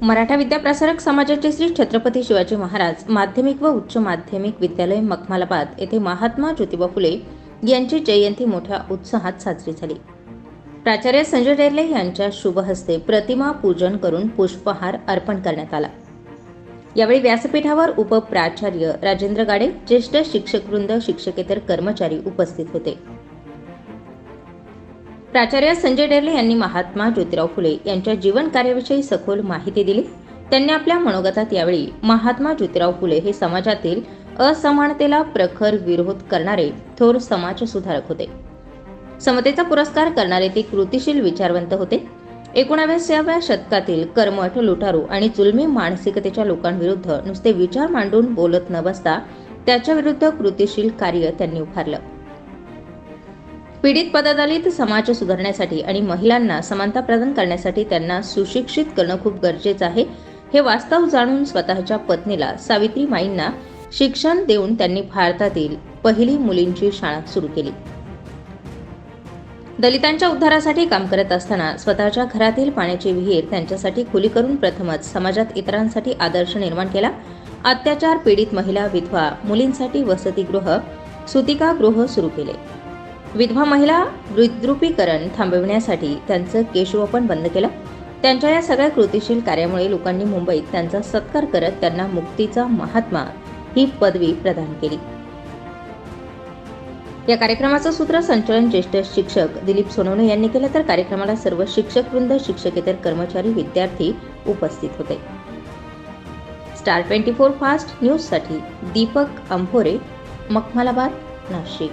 मराठा विद्याप्रसारक समाजाचे श्री छत्रपती शिवाजी महाराज माध्यमिक व उच्च माध्यमिक विद्यालय मखमालाबाद येथे महात्मा ज्योतिबा फुले यांची जयंती मोठ्या उत्साहात साजरी झाली. प्राचार्य संजय डेरले यांच्या शुभहस्ते प्रतिमा पूजन करून पुष्पहार अर्पण करण्यात आला. यावेळी व्यासपीठावर उपप्राचार्य राजेंद्र गाडे ज्येष्ठ शिक्षकवृंद शिक्षकेतर कर्मचारी उपस्थित होते. प्राचार्य संजय डेरले यांनी महात्मा ज्योतिराव फुले यांच्या जीवन कार्याविषयी सखोल माहिती दिली. त्यांनी आपल्या मनोगतात यावेळी महात्मा ज्योतिराव फुले हे समाजातील असमानतेला प्रखर विरोध करणारे थोर समाजसुधारक होते. समतेचा पुरस्कार करणारे ते कृतिशील विचारवंत होते. एकोणाव्याव्या शतकातील कर्मठ लुटारू आणि जुलमी मानसिकतेच्या लोकांविरुद्ध नुसते विचार मांडून बोलत न बसता त्याच्याविरुद्ध कृतिशील कार्य त्यांनी उभारलं. पीडित पददलित समाज सुधारण्यासाठी आणि महिलांना समानता प्रदान करण्यासाठी त्यांना सुशिक्षित करणं खूप गरजेचं आहे. हे वास्तव जाणून स्वतःच्या पत्नीला सावित्री माईंना शिक्षण देऊन त्यांनी भारतातील पहिली मुलींची शाळा सुरू केली. दलितांच्या उद्धारासाठी काम करत असताना स्वतःच्या घरातील पाण्याची विहीर त्यांच्यासाठी खुली करून प्रथमच समाजात इतरांसाठी आदर्श निर्माण केला. अत्याचार पीडित महिला विधवा मुलींसाठी वसतिगृह सुतिकागृह सुरू केले. विधवा महिला विद्रुपीकरण थांबविण्यासाठी त्यांचं केशवपण बंद केलं. त्यांच्या या सगळ्या कृतिशील कार्यामुळे लोकांनी मुंबईत त्यांचा सत्कार करत त्यांना मुक्तीचा महात्मा ही पदवी प्रदान केली. या कार्यक्रमाचं सूत्रसंचलन ज्येष्ठ शिक्षक दिलीप सोनवणे यांनी केलं. तर कार्यक्रमाला सर्व शिक्षकवृंद शिक्षकेतर कर्मचारी विद्यार्थी उपस्थित होते. स्टार ट्वेंटी फोर फास्ट न्यूजसाठी दीपक अंभोरे मखमालाबाद नाशिक.